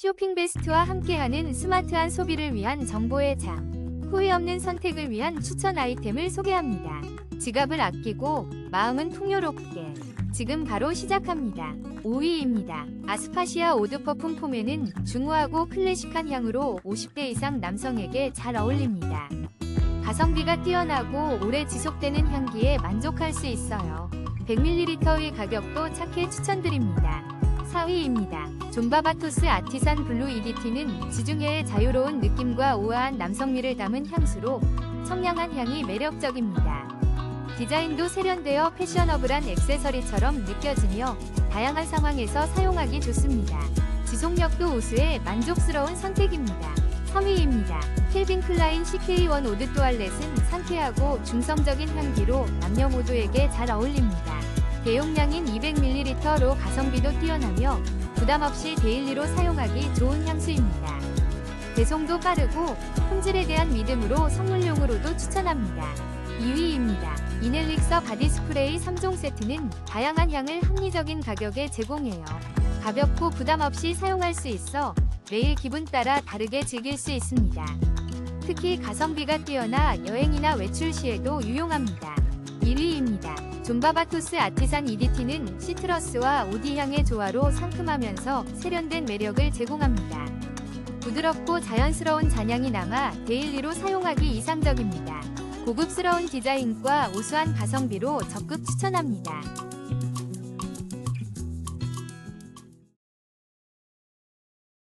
쇼핑 베스트와 함께하는 스마트한 소비를 위한 정보의 장. 후회 없는 선택을 위한 추천 아이템을 소개합니다. 지갑을 아끼고 마음은 풍요롭게. 지금 바로 시작합니다. 5위입니다. 아스파시아 오드 퍼퓸 폼에는 중후하고 클래식한 향으로 50대 이상 남성에게 잘 어울립니다. 가성비가 뛰어나고 오래 지속되는 향기에 만족할 수 있어요. 100ml의 가격도 착해 추천드립니다. 4위입니다. 존바바토스 아티산 블루 EDT는 지중해의 자유로운 느낌과 우아한 남성미를 담은 향수로 청량한 향이 매력적입니다. 디자인도 세련되어 패셔너블한 액세서리처럼 느껴지며 다양한 상황에서 사용하기 좋습니다. 지속력도 우수해 만족스러운 선택입니다. 3위입니다. 켈빈 클라인 CK1 오드 또알렛은 상쾌하고 중성적인 향기로 남녀 모두에게 잘 어울립니다. 대용량인 200ml 로 가성비도 뛰어나며 부담 없이 데일리로 사용하기 좋은 향수입니다. 배송도 빠르고 품질에 대한 믿음으로 선물용으로도 추천합니다. 2위입니다. 이넬릭서 바디 스프레이 3종 세트는 다양한 향을 합리적인 가격에 제공해요. 가볍고 부담 없이 사용할 수 있어 매일 기분 따라 다르게 즐길 수 있습니다. 특히 가성비가 뛰어나 여행이나 외출 시에도 유용합니다. 1위입니다. 존바바토스 아티산 EDT는 시트러스와 오디향의 조화로 상큼하면서 세련된 매력을 제공합니다. 부드럽고 자연스러운 잔향이 남아 데일리로 사용하기 이상적입니다. 고급스러운 디자인과 우수한 가성비로 적극 추천합니다.